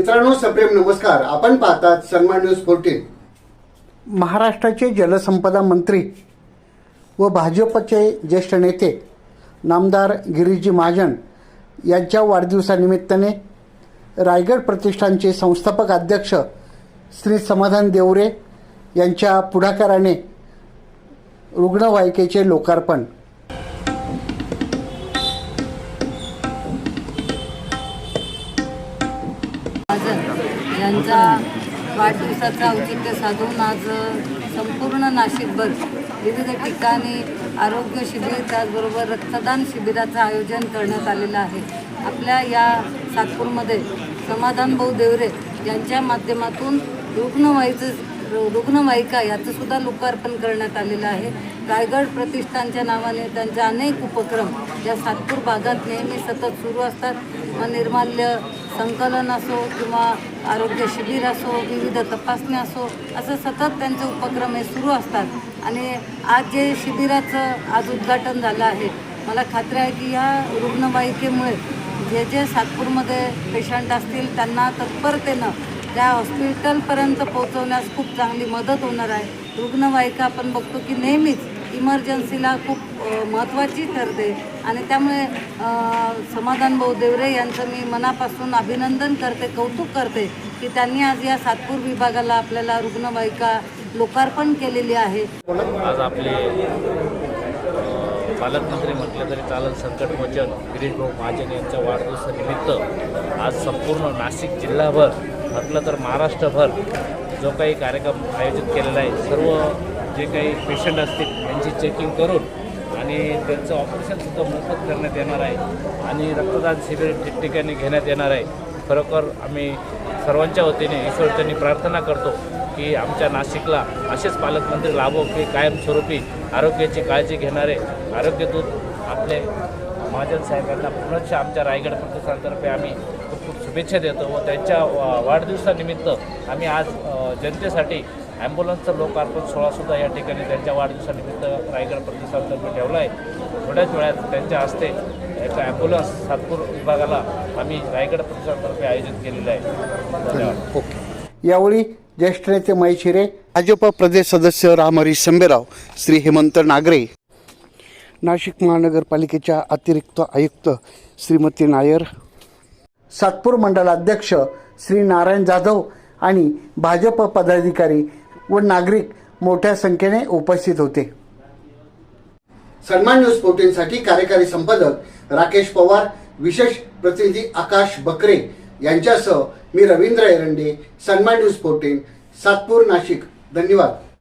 मित्रांनो सप्रेम नमस्कार. आपण पाहतात सन्मान न्यूज फोर्टीन महाराष्ट्राचे जलसंपदा मंत्री व भाजपचे ज्येष्ठ नेते नामदार गिरीजी महाजन यांच्या वाढदिवसानिमित्ताने रायगड प्रतिष्ठानचे संस्थापक अध्यक्ष श्री समाधान देवरे यांच्या पुढाकाराने रुग्णवाहिकेचे लोकार्पण महाजन यांचा वाढदिवसाचं औचित्य साधून आज संपूर्ण नाशिकभर विविध ठिकाणी आरोग्य शिबिर त्याचबरोबर रक्तदान शिबिराचं आयोजन करण्यात आलेलं आहे. आपल्या या सातपूरमध्ये समाधान भाऊ देवरे यांच्या माध्यमातून रुग्णवाहीचं रुग्णवाहिका याचंसुद्धा लोकार्पण करण्यात आलेलं आहे. रायगड प्रतिष्ठानच्या नावाने त्यांचे अनेक उपक्रम या सातपूर भागात नेहमी सतत सुरू असतात. मग निर्माल्य संकलन असो किंवा आरोग्य शिबिर असो विविध तपासणी असो असं सतत त्यांचे उपक्रम हे सुरू असतात. आणि आज जे शिबिराचं आज उद्घाटन झालं आहे मला खात्री आहे की या रुग्णवाहिकेमुळे जे जे सातपूरमध्ये पेशंट असतील त्यांना तत्परतेनं त्या हॉस्पिटलपर्यंत पोहोचवण्यास खूप चांगली मदत होणार आहे. रुग्णवाहिका आपण बघतो की नेहमीच इमर्जन्सीला खूप महत्त्वाची ठरते. आणि त्यामुळे समाधान भाऊ देवरे यांचं मी मनापासून अभिनंदन करते कौतुक करते की त्यांनी आज या सातपूर विभागाला आपल्याला रुग्णवाहिका लोकार्पण केलेली आहे. आज आपले पालकमंत्री म्हटलं तरी चालेल संकटमोचन गिरीश भाऊ महाजन यांच्या वाढदिवसानिमित्त आज संपूर्ण नाशिक जिल्हाभर म्हटलं तर महाराष्ट्रभर जो काही कार्यक्रम आयोजित केलेला आहे सर्व जे काही पेशंट असतील त्यांची चेकिंग करून आणि त्यांचं ऑपरेशनसुद्धा मोफत करण्यात येणार आहे. आणि रक्तदान शिबिर ठिकठिकाणी घेण्यात येणार आहे. खरोखर आम्ही सर्वांच्या वतीने ईश्वरचरणी प्रार्थना करतो की आमच्या नाशिकला असेच पालकमंत्री लाभो की कायमस्वरूपी आरोग्याची काळजी घेणारे आरोग्यदूत आपले महाजन साहेबांना पुनश्च आमच्या रायगड प्रतिष्ठानतर्फे आम्ही खूप खूप शुभेच्छा देतो व त्यांच्या वा- वाढदिवसानिमित्त आम्ही आज जनतेसाठी ॲम्ब्युलन्सचं लोकार्पण सोहळासुद्धा या ठिकाणी त्यांच्या वाढदिवसानिमित्त रायगड प्रतिष्ठानतर्फे ठेवला आहे थोड्याच वेळात त्यांच्या हस्ते याचा ॲम्ब्युलन्स सातपूर विभागाला आम्ही रायगड प्रतिष्ठानतर्फे आयोजित केलेलं आहे. धन्यवाद. ओके. यावेळी ज्येष्ठ नेते माई शिरे भाजप प्रदेश सदस्य रामहरी संबेराव श्री हेमंत नागरे नाशिक महानगरपालिकेच्या अतिरिक्त आयुक्त श्रीमती नायर सातपूर मंडलाध्यक्ष श्री नारायण जाधव आणि भाजप पदाधिकारी व नागरिक मोठ्या संख्येने उपस्थित होते. सन्मान न्यूज फोर्टीनसाठी कार्यकारी संपादक राकेश पवार विशेष प्रतिनिधी आकाश बकरे यांच्यासह मी रवींद्र एरंडे सन्मान न्यूज फोर्टीन सातपूर नाशिक. धन्यवाद.